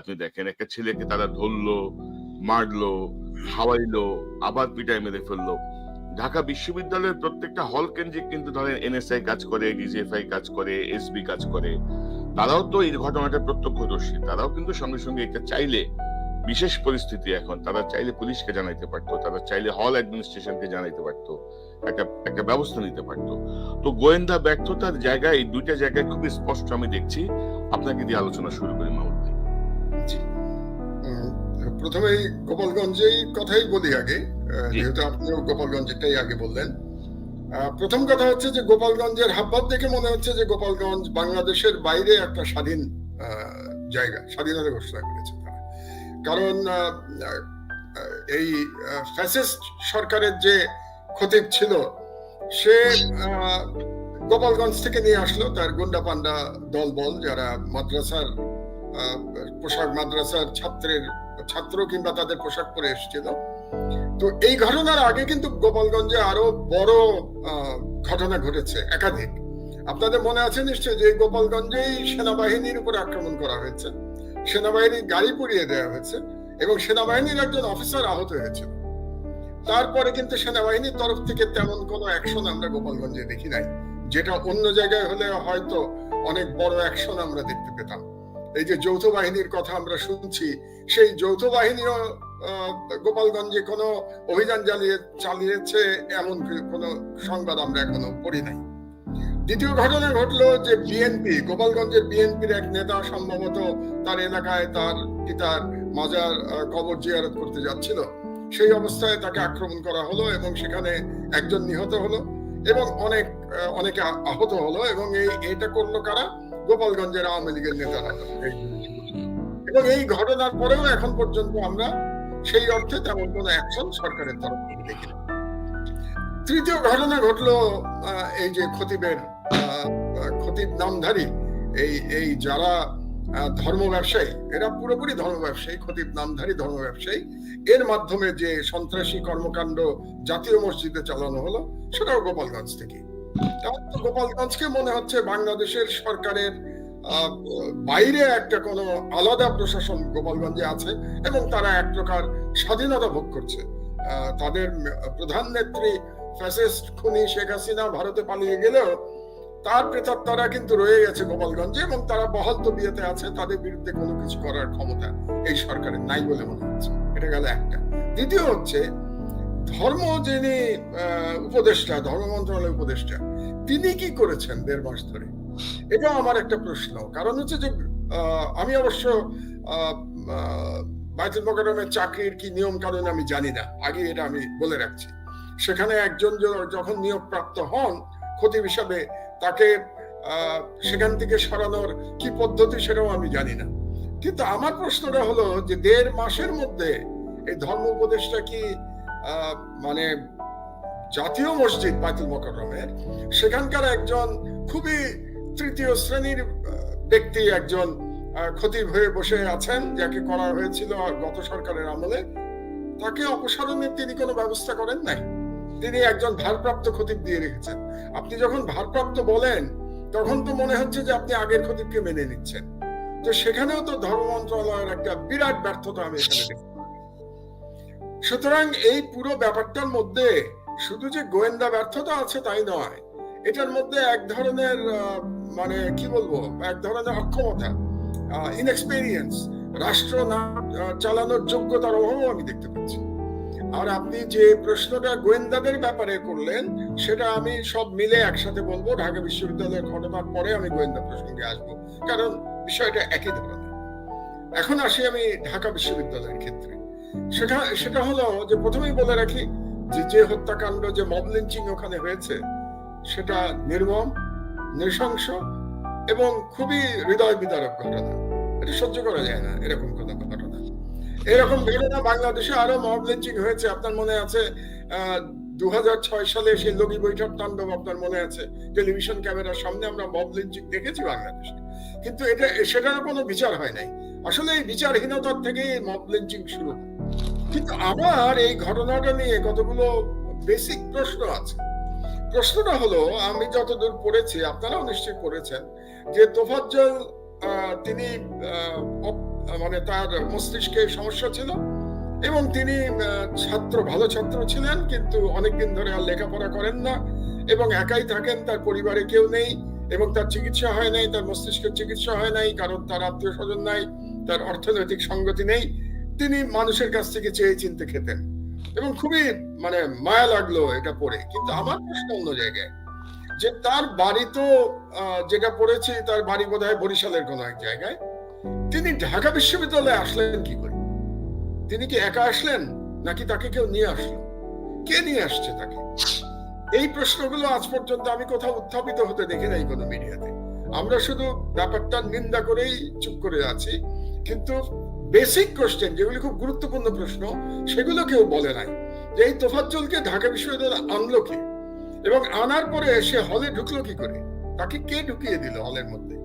আপনি দেখেন, একটা ছেলেকে তারা ধরলো, মারলো হাওয়াইলো আবার পিটায় মেরে ফেলল। ঢাকা বিশ্ববিদ্যালয়ের প্রত্যেকটা হল কেন্দ্রিক কিন্তু ধরেন এনএসআই কাজ করে, ডিজিএফআই কাজ করে, এসবি কাজ করে। তারাও তো এই ঘটনাটা প্রত্যক্ষদর্শী, তারাও কিন্তু সঙ্গে সঙ্গে এটা চাইলে, বিশেষ পরিস্থিতি এখন, তারা চাইলে পুলিশকে জানাইতে পারতো, তারা চাইলে হল অ্যাডমিনিস্ট্রেশনকে জানাইতে পারতো, একটা একটা ব্যবস্থা নিতে পারতো। তো গোয়েন্দা ব্যর্থতার জায়গায়, এই দুইটা জায়গায় খুবই স্পষ্ট আমি দেখছি। আপনাকে দিয়ে আলোচনা শুরু করি মাহমুদ জি। গোপালগঞ্জেই কথাই বলি আগে যেহেতু আপনিও গোপালগঞ্জেরটাই আগে বললেন। প্রথম কথা হচ্ছে যে গোপালগঞ্জের হাবভাব দেখে মনে হচ্ছে যে গোপালগঞ্জ বাংলাদেশের বাইরে একটা স্বাধীন জায়গা স্বাধীনতা ঘোষণা করেছে তারা। কারণ এই ফ্যাসিস্ট সরকারের যে খতিব ছিল সে আহ, গোপালগঞ্জ থেকে নিয়ে আসলো তার গুন্ডা পান্ডা দল বল যারা মাদ্রাসার পোশাক মাদ্রাসার ছাত্রের, ছাত্র কিংবা তাদের পোশাক পরে এসেছিল। তো এই ঘটনার আগে কিন্তু গোপালগঞ্জে আরও বড় ঘটনা ঘটেছে, একাধিক। আপনাদের মনে আছে নিশ্চয় যে গোপালগঞ্জেই সেনাবাহিনীর উপর আক্রমণ করা হয়েছে। সেনাবাহিনীর গাড়ি পুড়িয়ে দেওয়া হয়েছে এবং সেনাবাহিনীর একজন অফিসার আহত হয়েছিল। তারপরে কিন্তু সেনাবাহিনীর তরফ থেকে তেমন কোনো অ্যাকশন আমরা গোপালগঞ্জে দেখি নাই। যেটা অন্য জায়গায় হলে হয়তো অনেক বড় অ্যাকশন আমরা দেখতে পেতাম। এই যে যৌথ বাহিনীর কথা আমরা শুনছি, সেই যৌথ বাহিনীও গোপালগঞ্জে কোনো অভিযান চালিয়ে চালিয়েছে এমন কোনো সংবাদ আমরা এখনও পড়ি নাই। দ্বিতীয় ঘটনা ঘটলো যে বিএনপি, গোপালগঞ্জের বিএনপির এক নেতা সম্ভবত তার এলাকায় তার পিতার মাজার কবর জিয়ারত করতে যাচ্ছিল। সেই অবস্থায় তাকে আক্রমণ করা হলো এবং সেখানে একজন নিহত হলো এবং অনেক অনেকে আহত হলো এবং এই এটা করল কারা? গোপালগঞ্জের আওয়ামী লীগের নেতারা এবং এই ঘটনার পরেও এখন পর্যন্ত আমরা সেই অর্থে তেমন কোনো অ্যাকশন সরকারের তরফ থেকে দেখি তৃতীয় ঘটনা ঘটলো এই যে খতিবের খতিব নামধারী, এই এই যারা ধর্ম ব্যবসায়ী, এরা পুরোপুরি ধর্ম ব্যবসায়ী, খতিব নামধারী ধর্ম ব্যবসায়ী। এর মাধ্যমে যে সন্ত্রাসী কর্মকাণ্ড জাতীয় মসজিদে চালানো হলো, সেটাও গোপালগঞ্জ থেকে মনে হচ্ছে বাংলাদেশের সরকারের বাইরে একটা কোনো আলাদা প্রশাসন গোপালগঞ্জে আছে এবং তারা এক প্রকার স্বাধীনতা ভোগ করছে। তাদের প্রধান নেত্রী ফ্যাসিস্ট খুনি শেখ হাসিনা ভারতে পালিয়ে গেলেও তার প্রেতাত্মারা কিন্তু রয়ে গেছে গোপালগঞ্জে এবং তারা বহাল তবিয়তে আছে, তাদের বিরুদ্ধে কোনো কিছু করার ক্ষমতা এই সরকারের নাই বলে মনে হচ্ছে। এটা গেল একটা। দ্বিতীয় হচ্ছে ধর্ম যিনি উপদেষ্টা, ধর্ম মন্ত্রণালয়ের উপদেষ্টা, তিনি কি করেছেন দেড় মাস ধরে? এটা আমার একটা প্রশ্ন। কারণ হচ্ছে যে আমি অবশ্য বাইতুল মোকাররমের চাকরির কি নিয়ম কানুন আমি জানি না। আগে এটা আমি বলে রাখছি। সেখানে একজন যখন নিয়োগ প্রাপ্ত হন খতিব হিসাবে তাকে সেখান থেকে সরানোর কি পদ্ধতি সেটাও আমি জানি না। কিন্তু আমার প্রশ্নটা হলো যে, দেড় মাসের মধ্যে এই ধর্ম উপদেশটা কি মানে জাতীয় মসজিদ বাইতুল মোকাররমের, সেখানকার একজন খুবই তৃতীয় শ্রেণির ব্যক্তি একজন খতিব হয়ে বসে আছেন, যাকে করা হয়েছিল গত সরকারের আমলে। তাকে অপসারণের তিনি কোনো ব্যবস্থা করেন নাই। তিনি একজন ভারপ্রাপ্ত খতিব দিয়ে রেখেছেন। আপনি যখন ভারপ্রাপ্ত বলেন, তখন তো মনে হচ্ছে যে আপনি আগের খতিবকে মেনে নিচ্ছেন। তো সেখানেও তো ধর্ম মন্ত্রণালয়ের একটা বিরাট ব্যর্থতা আমি এখানে পাই। সুতরাং এই পুরো ব্যাপারটার মধ্যে শুধু যে গোয়েন্দা ব্যর্থতা আছে তাই নয়, এটার মধ্যে এক ধরনের মানে কি বলব, এক ধরনের অক্ষমতা ইনএক্সপেরিয়েন্স রাষ্ট্র না চালানোর যোগ্যতার অভাবও আমি দেখতে পাচ্ছি। আর আপনি যে প্রশ্নটা গোয়েন্দাদের ব্যাপারে করলেন, সেটা আমি সব মিলে একসাথে বলব, ঢাকা বিশ্ববিদ্যালয়ের ঘটনার পরে আমি গোয়েন্দা প্রসঙ্গে আসব, কারণ বিষয়টা একই ধরনের। এখন আসি আমি ঢাকা বিশ্ববিদ্যালয়ের ক্ষেত্রে। সেটা সেটা হলো যে প্রথমেই বলে রাখি যে যে হত্যাকাণ্ড, যে মব লিঞ্চিং ওখানে হয়েছে, সেটা নির্মম, নৃশংস এবং খুবই হৃদয় বিদারক ঘটনা। এটা সহ্য করা যায় না, এরকম কোনো ঘটনা। এরকম ঘটনা বাংলাদেশে আরও মব লিঞ্চিং হয়েছে, আপনার মনে আছে দু হাজার ছয় সালে সেই লগি বৈঠক তাণ্ডব আপনার মনে আছে? টেলিভিশন ক্যামেরার সামনে আমরা মব দেখেছি বাংলাদেশে। কিন্তু এটা সেটার কোনো বিচার হয় নাই। আসলে এই বিচারহীনতার থেকেই মব শুরু হয়। কিন্তু আমার এই ঘটনাটা নিয়ে কতগুলো বেসিক প্রশ্ন আছে। প্রশ্নটা হলো, আমি যতদূর পড়েছি, আপনারাও নিশ্চয়ই পড়েছেন, যে তোফাজ্জল তিনি মানে তার মস্তিষ্কে সমস্যা ছিল এবং তিনি ছাত্র, ভালো ছাত্র ছিলেন, কিন্তু অনেকদিন ধরে আর লেখাপড়া করেন না এবং একাই থাকেন, তার পরিবারে কেউ নেই এবং তার চিকিৎসা হয় নাই, তার মস্তিষ্কের চিকিৎসা হয় নাই, কারণ তার আত্মীয় স্বজন নাই, তার অর্থনৈতিক সঙ্গতি নেই। তিনি মানুষের কাছ থেকে চেয়ে চিনতে খেতেন। এবং খুবই মানে মায়া লাগল এটা পড়ে। কিন্তু আমার প্রশ্ন অন্য জায়গায়, যে তার বাড়ি তো যেটা পড়েছি, তার বাড়ি বোধ হয় বরিশালের কোনো এক জায়গায়। তিনি ঢাকা বিশ্ববিদ্যালয়ে আসলেন কি করে? তিনি কি একা আসলেন, নাকি তাকে কেউ নিয়ে আসলো? কে নিয়ে আসছে তাকে? এই প্রশ্নগুলো আজ পর্যন্ত আমি কোথাও উত্থাপিত হতে দেখি নাই কোনো মিডিয়াতে। আমরা শুধু ব্যাপারটা নিন্দা করেই চুপ করে আছি, কিন্তু বেসিক কোশ্চেন যেগুলি খুব গুরুত্বপূর্ণ প্রশ্ন, সেগুলো কেউ বলে নাই। যে এই তোফাজ্জলকে ঢাকা বিশ্ববিদ্যালয়ে আনলো কে? এবং আনার পরে সে হলে ঢুকলো কি করে? তাকে কে ঢুকিয়ে দিল হলের মধ্যে?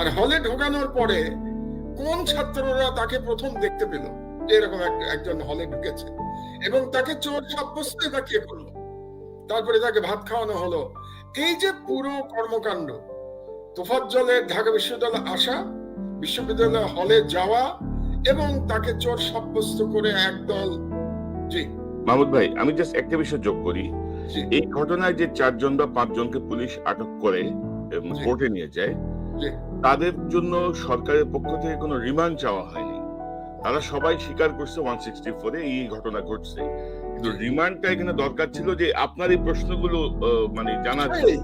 আর হলে ঢোকানোর পরে কোন ছাত্ররা তাকে প্রথম দেখতে পেল? যে এরকম একজন হলে ঢুকেছে। এবং তাকে চোর সাব্যস্ত বা কে করল? তারপরে তাকে ভাত খাওয়ানো হলো। এই যে পুরো কর্মকাণ্ড, তোফাজ্জলের ঢাকা বিশ্ববিদ্যালয়ে আসা, বিশ্ববিদ্যালয় হলে যাওয়া এবং তাকে চোর সাব্যস্ত করে একদল জি। মাহমুদ ভাই আমি জাস্ট একটা বিষয় যোগ করি। এই ঘটনায় যে চারজন বা পাঁচজনকে পুলিশ আটক করে কোর্টে নিয়ে যায় তাদের জন্য সরকারের পক্ষ থেকে কোনো রিমান্ড চাওয়া হয়নি। তারা সবাই স্বীকার করছে ওয়ান সিক্সটি ফোরে এই ঘটনা ঘটছে। কিন্তু রিমান্ডটা এখানে দরকার ছিল যে আপনার এই প্রশ্নগুলো মানে জানা। এই,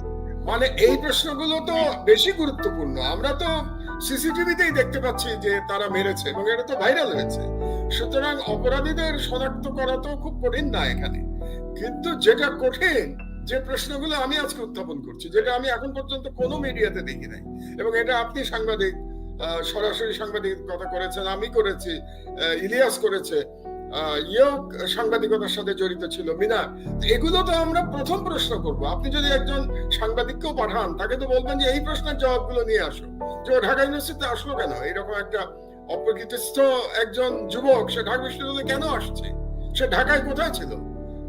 মানে এই প্রশ্নগুলো তো বেশি গুরুত্বপূর্ণ। আমরা তো সিসিটিভিতেই দেখতে পাচ্ছি যে তারা মেরেছে এবং এটা তো ভাইরাল হয়েছে। সুতরাং অপরাধীদের শনাক্ত করা তো খুব কঠিন না এখানে। কিন্তু যেটা কঠিন, যে প্রশ্নগুলো আমি আজকে উত্থাপন করছি, যেটা আমি এখন পর্যন্ত কোনো মিডিয়াতে দেখি নাই, এবং এটা আপনি সাংবাদিক সরাসরি সাংবাদিক কথা করেছেন, আমি করেছি ইলিয়াস করেছে সাংবাদিকতার সাথে জড়িত ছিল। মিনা এগুলো তো আমরা প্রথম প্রশ্ন করব। আপনি যদি একজন সাংবাদিককেও পাঠান, তাকে তো বলবেন যে, এই প্রশ্নের জবাবগুলো নিয়ে আসো। যে ঢাকা ইউনিভার্সিটিতে আসলো কেন? এরকম একটা অপ্রকৃতিস্থ একজন যুবক, সে ঢাকা বিশ্ববিদ্যালয়ে কেন আসছে? সে ঢাকায় কোথায় ছিল?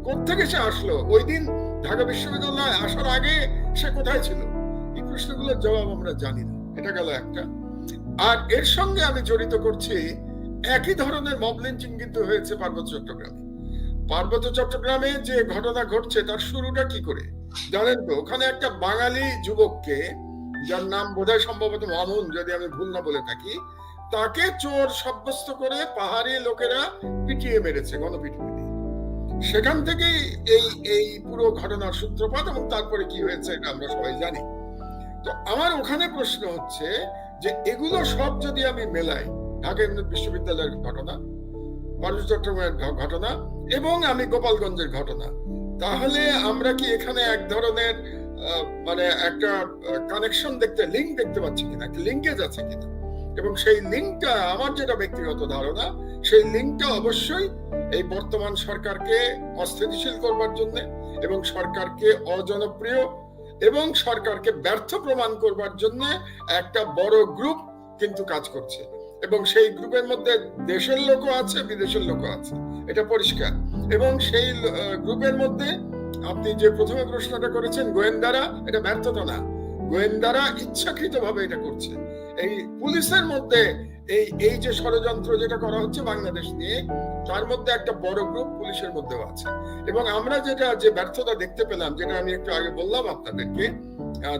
কোথেকে সে আসলো? ওই দিন ঢাকা বিশ্ববিদ্যালয়ে আসার আগে সে কোথায় ছিল? এই প্রশ্নগুলোর জবাব আমরা জানি না। এটা গেল একটা। আর এর সঙ্গে আমি জড়িত করছি একই ধরনের মব লিঞ্চিং কিন্তু হয়েছে পার্বত্য চট্টগ্রামে। পার্বত্য চট্টগ্রামে যে ঘটনা ঘটছে, তার শুরুটা কি করে? জানেন তো, ওখানে একটা বাঙালি যুবককে, যার নাম বোধহয় সম্ভবত মামুন, যদি আমি ভুল না বলে থাকি, তাকে চোর সাব্যস্ত করে পাহাড়ি লোকেরা পিটিয়ে মেরেছে গণপিটুনি সেখান থেকেই এই এই পুরো ঘটনার সূত্রপাত এবং তারপরে কি হয়েছে এটা আমরা সবাই জানি। তো আমার ওখানে প্রশ্ন হচ্ছে যে, এগুলো সব যদি আমি মেলাই ঢাকা বিশ্ববিদ্যালয়ের ঘটনা পার্বত্য চট্টগ্রামের ঘটনা এবং আমি গোপালগঞ্জের ঘটনা। তাহলে আমরা কি এখানে এক ধরনের মানে একটা কানেকশন দেখতে লিঙ্ক দেখতে পাচ্ছি কিনা? একটা লিঙ্কেজ আছে কিনা? এবং সেই লিঙ্কটা আমার যেটা ব্যক্তিগত ধারণা, সেই লিঙ্কটা অবশ্যই এই বর্তমান সরকারকে অস্থিতিশীল করবার জন্য এবং সরকারকে অজনপ্রিয় এবং সরকারকে ব্যর্থ প্রমাণ করবার জন্য একটা বড় গ্রুপ কিন্তু কাজ করছে। এবং সেই গ্রুপের মধ্যে দেশের লোকও আছে, বিদেশের লোকও আছে। এটা পরিষ্কার। এবং সেই গ্রুপের মধ্যে আপনি যে প্রথমে প্রশ্নটা করেছেন, গোয়েন্দারা, এটা ব্যর্থতা না। গোয়েন্দারা ইচ্ছাকৃত ভাবে এটা করছে। এই পুলিশের মধ্যে এই এই যে ষড়যন্ত্র যেটা করা হচ্ছে বাংলাদেশ নিয়ে, তার মধ্যে একটা বড় গ্রুপ পুলিশের মধ্যেও আছে। এবং আমরা যেটা, যে ব্যর্থতা দেখতে পেলাম, যেটা আমি একটু আগে বললাম আপনাদেরকে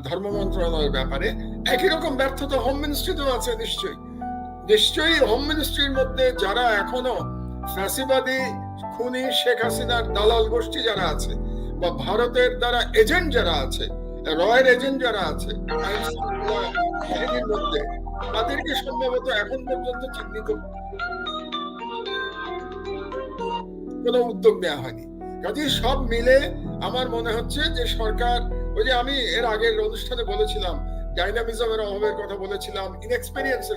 ধর্ম মন্ত্রণালয়ের ব্যাপারে, একই রকম ব্যর্থতা হোম মিনিস্ট্রিতেও আছে নিশ্চয়ই। নিশ্চয়ই হোম মিনিস্ট্রির মধ্যে যারা এখনও ফ্যাসিবাদী খুনি শেখ হাসিনার দালাল গোষ্ঠী যারা আছে, বা ভারতের দ্বারা এজেন্ট যারা আছে রয়ের এজেন্ট যারা আছে মধ্যে, তাদেরকে সম্ভবত এখন পর্যন্ত চিহ্নিত কোনো উদ্যোগ নেওয়া হয়নি। কাজে সব মিলে আমার মনে হচ্ছে যে সরকার, ওই যে আমি এর আগের অনুষ্ঠানে বলেছিলাম অভাবের কথা বলেছিলাম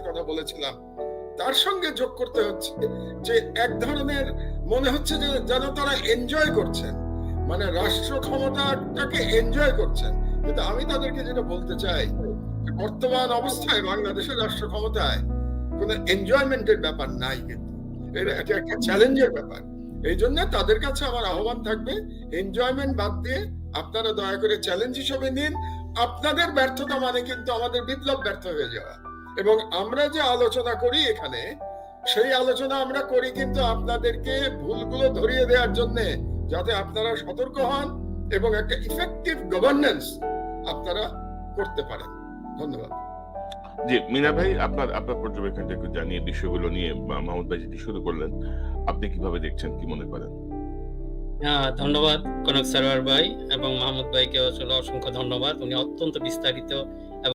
কথা বলেছিলাম। তার সঙ্গে যোগ করতে হচ্ছে যে এক ধরনের মনে হচ্ছে যে যেন তারা এনজয় করছেন। মানে রাষ্ট্র ক্ষমতাটাকে এনজয় করছেন। কিন্তু আমি তাদেরকে যেটা বলতে চাই বর্তমান অবস্থায় বাংলাদেশের রাষ্ট্র ক্ষমতায় কোনো এনজয়মেন্টের ব্যাপার নাই কিন্তু। এটা একটা চ্যালেঞ্জের ব্যাপার। এই জন্য তাদের কাছে আমার আহ্বান থাকবে এনজয়মেন্ট বাদ দিয়ে আপনারা দয়া করে চ্যালেঞ্জ হিসেবে নিন। আপনাদের ব্যর্থতা মানে কিন্তু আমাদের বিপ্লব ব্যর্থ হয়ে যাওয়া। এবং আমরা যে আলোচনা করি এখানে, সেই আলোচনা আমরা করি কিন্তু আপনাদেরকে ভুলগুলো ধরিয়ে দেওয়ার জন্য, যাতে আপনারা সতর্ক হন এবং একটা ইফেক্টিভ গভর্নেন্স আপনারা করতে পারেন। ধন্যবাদ। জি, মিনা ভাই, আপনার আপনার পর্যবেক্ষণটা একটু জানিয়ে বিষয়গুলো নিয়ে মাহমুদ ভাই শুরু করলেন, আপনি কীভাবে দেখছেন, কি মনে করেন? ধন্যবাদ কনক সারোয়ার ভাই এবং মাহমুদ ভাইকে আসলে অসংখ্য ধন্যবাদ। উনি অত্যন্ত বিস্তারিত